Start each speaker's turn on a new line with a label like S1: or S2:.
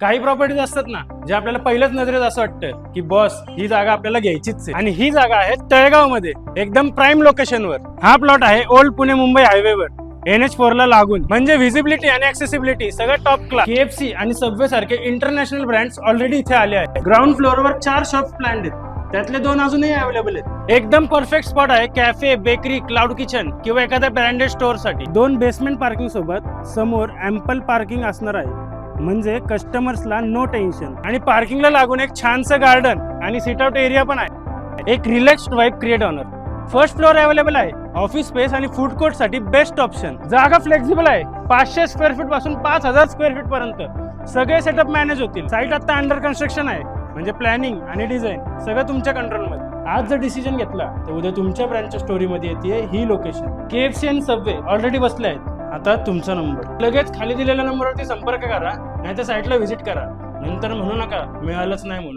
S1: काही प्रॉपर्टीज असतात ना जे आपल्याला पहिल्याच नजरेत असं वाटतं की बॉस ही जागा आपल्याला घ्यायचीच आहे. आणि ही जागा आहे तळेगावमध्ये एकदम प्राईम लोकेशनवर हा प्लॉट आहे ओल्ड पुणे मुंबई हायवेवर एन एच फोर ला लागून. म्हणजे व्हिजिबिलिटी आणि ऍक्सेसिबिलिटी सगळं टॉप क्लास केएफसी आणि सबवे सारखे इंटरनॅशनल ब्रँड्स ऑलरेडी इथे आले आहेत. ग्राउंड फ्लोअरवर चार शॉप प्लॅन्ड आहेत. त्यातले दोन अजूनही अवेलेबल आहेत. एकदम परफेक्ट स्पॉट आहे कॅफे बेकरी क्लाउड किचन किंवा एखाद्या ब्रँडेड स्टोअरसाठी. दोन बेसमेंट पार्किंग सोबत समोर अँपल पार्किंग असणार आहे. म्हणजे कस्टमर्सला नो टेन्शन. आणि पार्किंगला लागून एक छानसं गार्डन आणि सिट आउट एरिया पण आहे. एक relaxed vibe create owner first floor available आहे. ऑफिस स्पेस आणि फूड कोर्टसाठी बेस्ट ऑप्शन जागा फ्लेक्झिबल आहे. पाचशे स्क्वेअर फीटपासून पाच हजार स्क्वेअर फीट पर्यंत. सगळे सेटअप मॅनेज होतील. साईट आता अंडर कन्स्ट्रक्शन आहे. म्हणजे प्लॅनिंग आणि डिझाईन सगळं तुमच्या कंट्रोलमध्ये आज जर डिसिजन घेतला तर उद्या तुमच्या ब्रँचच्या स्टोरीमध्ये येते ही लोकेशन के एफ सी आणि सबवे ऑलरेडी बसले आहेत. आता तुमचा नंबर. लगेच खाली दिलेल्या नंबरवरती संपर्क करा नाहीतर साईटला व्हिजिट करा. नंतर म्हणू नका मिळालंच नाही म्हणून.